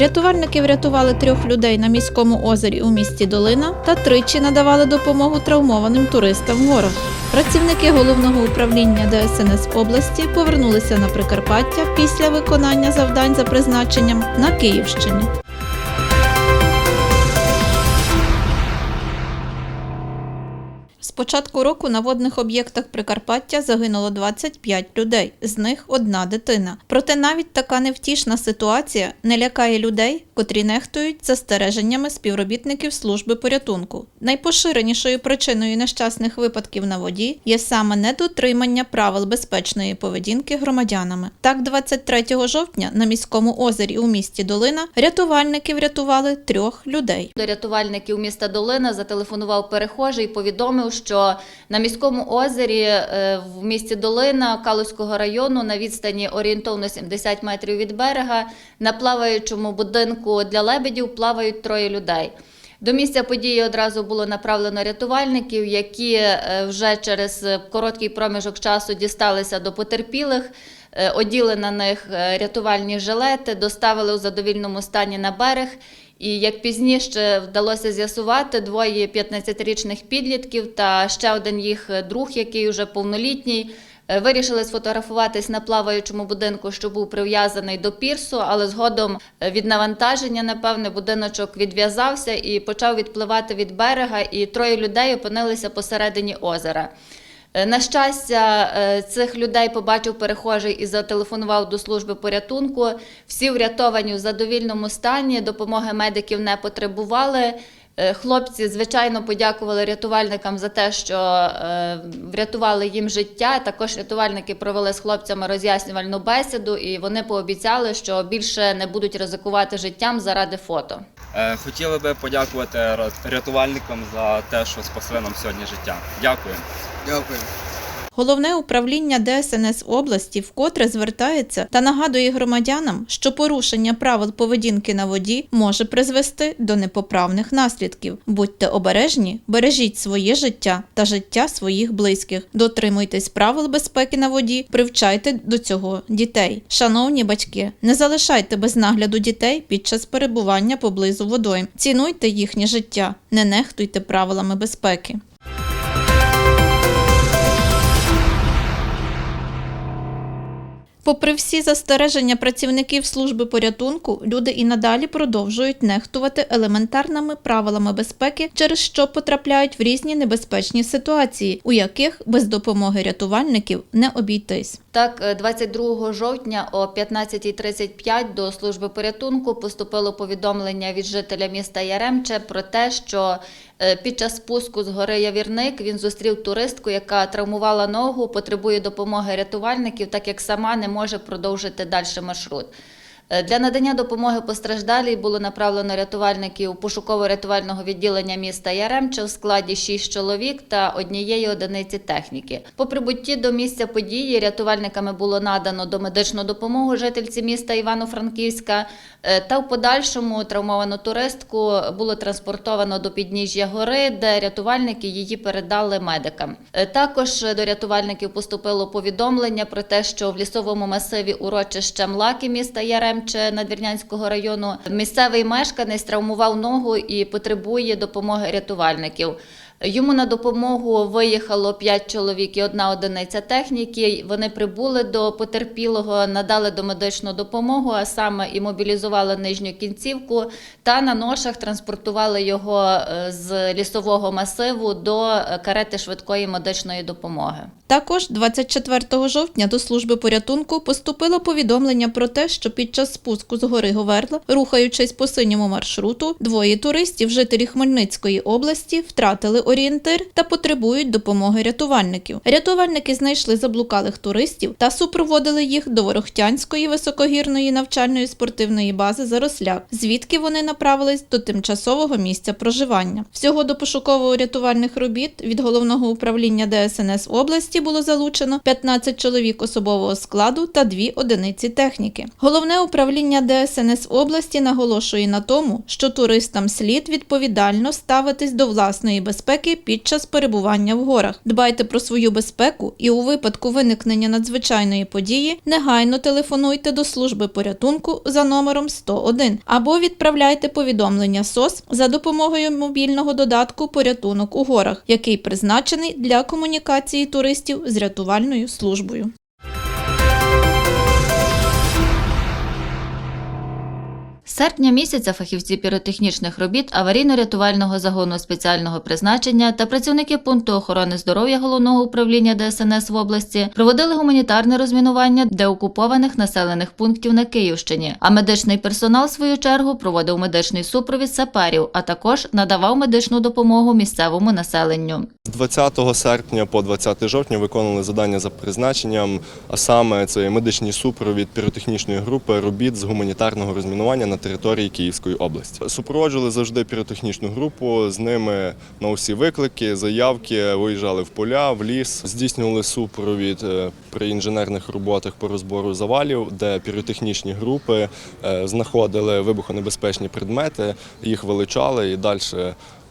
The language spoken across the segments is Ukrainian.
Рятувальники врятували трьох людей на міському озері у місті Долина та тричі надавали допомогу травмованим туристам в. Працівники головного управління ДСНС області повернулися на Прикарпаття після виконання завдань за призначенням на Київщині. Початку року на водних об'єктах Прикарпаття загинуло 25 людей, з них одна дитина. Проте навіть така невтішна ситуація не лякає людей, котрі нехтують застереженнями співробітників служби порятунку. Найпоширенішою причиною нещасних випадків на воді є саме недотримання правил безпечної поведінки громадянами. Так, 23 жовтня на міському озері у місті Долина рятувальники врятували трьох людей. До рятувальників міста Долина зателефонував перехожий і повідомив, що на міському озері е, в місті Долина Калузького району на відстані орієнтовно 70 метрів від берега на плаваючому будинку для лебедів плавають троє людей. До місця події одразу було направлено рятувальників, які е, вже через короткий проміжок часу дісталися до потерпілих, оділи на них е, рятувальні жилети, доставили у задовільному стані на берег. І як пізніше вдалося з'ясувати, двоє 15-річних підлітків та ще один їх друг, який вже повнолітній, е, вирішили сфотографуватись на плаваючому будинку, що був прив'язаний до пірсу, але згодом е, від навантаження, напевне, будиночок відв'язався і почав відпливати від берега, і троє людей опинилися посередині озера. Е, На щастя, е, цих людей побачив перехожий і зателефонував до служби порятунку. Всі врятовані в задовільному стані, допомоги медиків не потребували. Е, Хлопці, звичайно, подякували рятувальникам за те, що врятували їм життя. Також рятувальники провели з хлопцями роз'яснювальну бесіду, і вони пообіцяли, що більше не будуть ризикувати життям заради фото. Хотіли би подякувати рятувальникам за те, що спасли нам сьогодні життя. Дякую. Дякую. Головне управління ДСНС області вкотре звертається та нагадує громадянам, що порушення правил поведінки на воді може призвести до непоправних наслідків. Будьте обережні, бережіть своє життя та життя своїх близьких. Дотримуйтесь правил безпеки на воді, привчайте до цього дітей. Шановні батьки, не залишайте без нагляду дітей під час перебування поблизу водойм. Цінуйте їхнє життя, не нехтуйте правилами безпеки. Попри всі застереження працівників служби порятунку, люди і надалі продовжують нехтувати елементарними правилами безпеки, через що потрапляють в різні небезпечні ситуації, у яких без допомоги рятувальників не обійтись. Так, е, 22 жовтня о 15.35 до служби порятунку поступило повідомлення від жителя міста Яремче про те, що е, під час спуску з гори Явірник він зустрів туристку, яка травмувала ногу, потребує допомоги рятувальників, так як сама не може продовжити далі маршрут. Е, Для надання допомоги постраждалій було направлено рятувальників пошуково-рятувального відділення міста Яремче в складі 6 чоловік та однієї одиниці техніки. По прибутті до місця події рятувальниками було надано домедичну допомогу жительці міста Івано-Франківська е, та в подальшому травмовану туристку було транспортовано до підніжжя гори, де рятувальники її передали медикам. Е, Також до рятувальників поступило повідомлення про те, що в лісовому масиві урочища Млаки міста Яремче Надвірнянського району місцевий мешканець травмував ногу і потребує допомоги рятувальників. Йому на допомогу виїхало 5 чоловік і одна одиниця техніки. Вони прибули до потерпілого, надали домедичну допомогу, а саме і мобілізували нижню кінцівку, та на ношах транспортували його е, з лісового масиву до е, карети швидкої медичної допомоги. Також 24 жовтня до служби порятунку поступило повідомлення про те, що під час спуску з гори Говерла, рухаючись по синьому маршруту, двоє туристів, жителі Хмельницької області, втратили орієнтир та потребують допомоги рятувальників. Рятувальники знайшли заблукалих туристів та супроводили їх до Ворохтянської високогірної навчальної спортивної бази Заросляк, звідки вони направились до тимчасового місця проживання. Всього до пошуково-рятувальних робіт від головного управління ДСНС області було залучено 15 чоловік особового складу та дві одиниці техніки. Головне управління ДСНС області наголошує на тому, що туристам слід відповідально ставитись до власної безпеки безпеки під час перебування в горах. Дбайте про свою безпеку і у випадку виникнення надзвичайної події негайно телефонуйте до служби порятунку за номером 101 або відправляйте повідомлення СОС за допомогою мобільного додатку Порятунок у горах, який призначений для комунікації туристів з рятувальною службою. Серпня місяця фахівці піротехнічних робіт аварійно-рятувального загону спеціального призначення та працівники пункту охорони здоров'я головного управління ДСНС в області проводили гуманітарне розмінування деокупованих населених пунктів на Київщині. А медичний персонал, в свою чергу, проводив медичний супровід саперів, а також надавав медичну допомогу місцевому населенню. З 20 серпня по 20 жовтня виконували завдання за призначенням, а саме це медичний супровід піротехнічної групи робіт з гуманітарного розмінування на території Київської області. Супроводжували завжди піротехнічну групу, з ними на усі виклики, заявки, виїжджали в поля, в ліс, здійснювали супровід е, при інженерних роботах по розбору завалів, де піротехнічні групи е, знаходили вибухонебезпечні предмети, їх величали і далі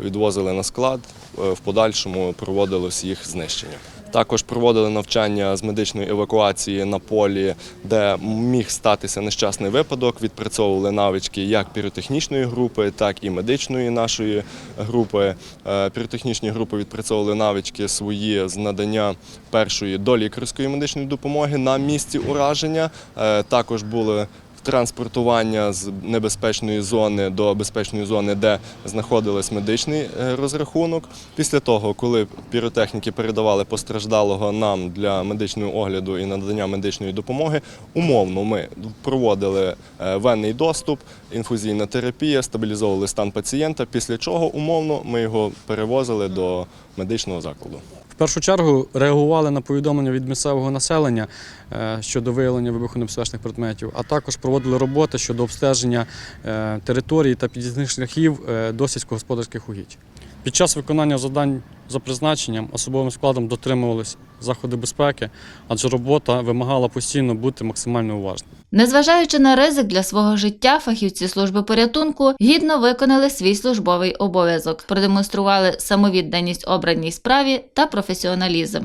відвозили на склад, е, в подальшому проводилось їх знищення. Також проводили навчання з медичної евакуації на полі, де міг статися нещасний випадок. Відпрацьовували навички як піротехнічної групи, так і медичної нашої групи. Е, Піротехнічні групи відпрацьовували навички свої з надання першої долікарської медичної допомоги на місці ураження. Е, Також були транспортування з небезпечної зони до безпечної зони, де знаходились медичний е, розрахунок. Після того, коли піротехніки передавали постраждалого нам для медичного огляду і надання медичної допомоги, умовно ми проводили е, венний доступ, інфузійна терапія, стабілізовували стан пацієнта. Після чого умовно ми його перевозили до медичного закладу. В першу чергу реагували на повідомлення від місцевого населення е, щодо виявлення вибухонебезпечних предметів, а також проводили роботи щодо обстеження е, території та під'їзних шляхів е, до сільськогосподарських угідь. Під час виконання завдань за призначенням особовим складом дотримувались заходи безпеки, адже робота вимагала постійно бути максимально уважним. Незважаючи на ризик для свого життя, фахівці служби порятунку гідно виконали свій службовий обов'язок, продемонстрували самовідданість обраній справі та професіоналізм.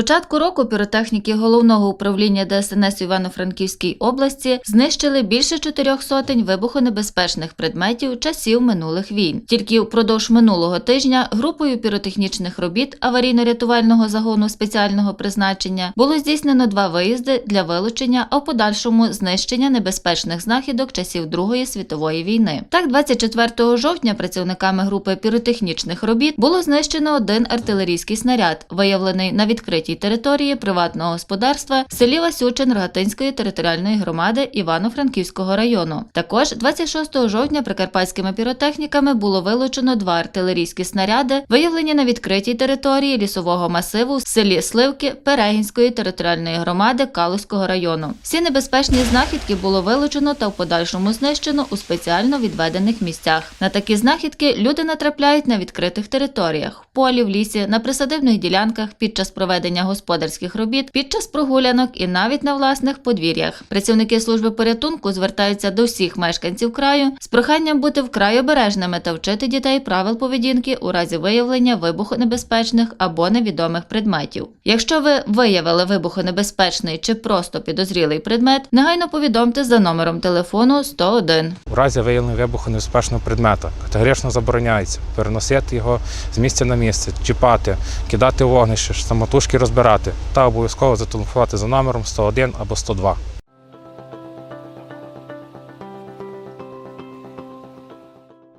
Початку року піротехніки головного управління ДСНС Івано-Франківській області знищили більше чотирьох сотень вибухонебезпечних предметів часів минулих війн. Тільки впродовж минулого тижня групою піротехнічних робіт аварійно-рятувального загону спеціального призначення було здійснено два виїзди для вилучення, а в подальшому знищення небезпечних знахідок часів Другої світової війни. Так, 24 жовтня працівниками групи піротехнічних робіт було знищено один артилерійський снаряд, виявлений на відкритій території приватного господарства в селі Васючин Рогатинської територіальної громади Івано-Франківського району. Також 26 жовтня прикарпатськими піротехніками було вилучено два артилерійські снаряди, виявлені на відкритій території лісового масиву в селі Сливки Перегінської територіальної громади Калузького району. Всі небезпечні знахідки було вилучено та в подальшому знищено у спеціально відведених місцях. На такі знахідки люди натрапляють на відкритих територіях полі, в лісі, на присадибних ділянках під час проведення господарських робіт, під час прогулянок і навіть на власних подвір'ях. Працівники служби порятунку звертаються до всіх мешканців краю з проханням бути вкрай обережними та вчити дітей правил поведінки у разі виявлення вибухонебезпечних або невідомих предметів. Якщо ви виявили вибухонебезпечний чи просто підозрілий предмет, негайно повідомте за номером телефону 101. У разі виявлення вибухонебезпечного предмета категорично забороняється переносити його з місця на місце, чіпати, кидати вогнище, самотужки розбирати та обов'язково зателефонувати за номером 101 або 102.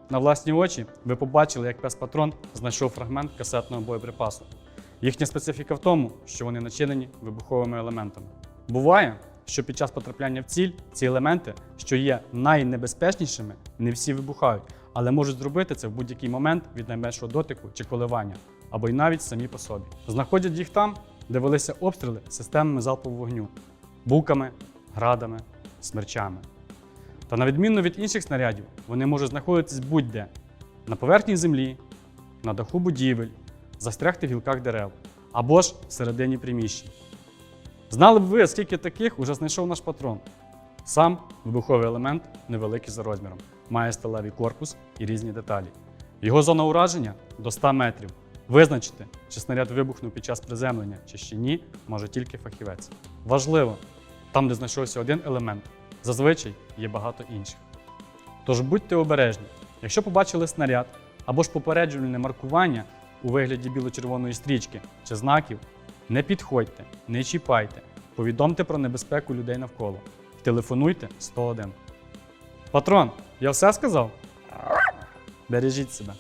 На власні очі ви побачили, як пес патрон знайшов фрагмент касетного боєприпасу. Їхня специфіка в тому, що вони начинені вибуховими елементами. Буває, що під час потрапляння в ціль ці елементи, що є найнебезпечнішими, не всі вибухають, але можуть зробити це в будь-який момент від найменшого дотику чи коливання, або й навіть самі по собі. Знаходять їх там, де велися обстріли системами залпового вогню, буками, градами, смерчами. Та на відміну від інших снарядів, вони можуть знаходитись будь-де на поверхні землі, на даху будівель, застрягти в гілках дерев або ж всередині приміщень. Знали б ви, скільки таких уже знайшов наш патрон? Сам вибуховий елемент невеликий за розміром, має сталевий корпус і різні деталі. Його зона ураження до 100 метрів. Визначити, чи снаряд вибухнув під час приземлення, чи ще ні, може тільки фахівець. Важливо, там, де знайшовся один елемент, зазвичай є багато інших. Тож будьте обережні, якщо побачили снаряд або ж попереджувальне маркування у вигляді біло-червоної стрічки чи знаків, не підходьте, не чіпайте, повідомте про небезпеку людей навколо. Телефонуйте 101. Патрон, я все сказав? Бережіть себе.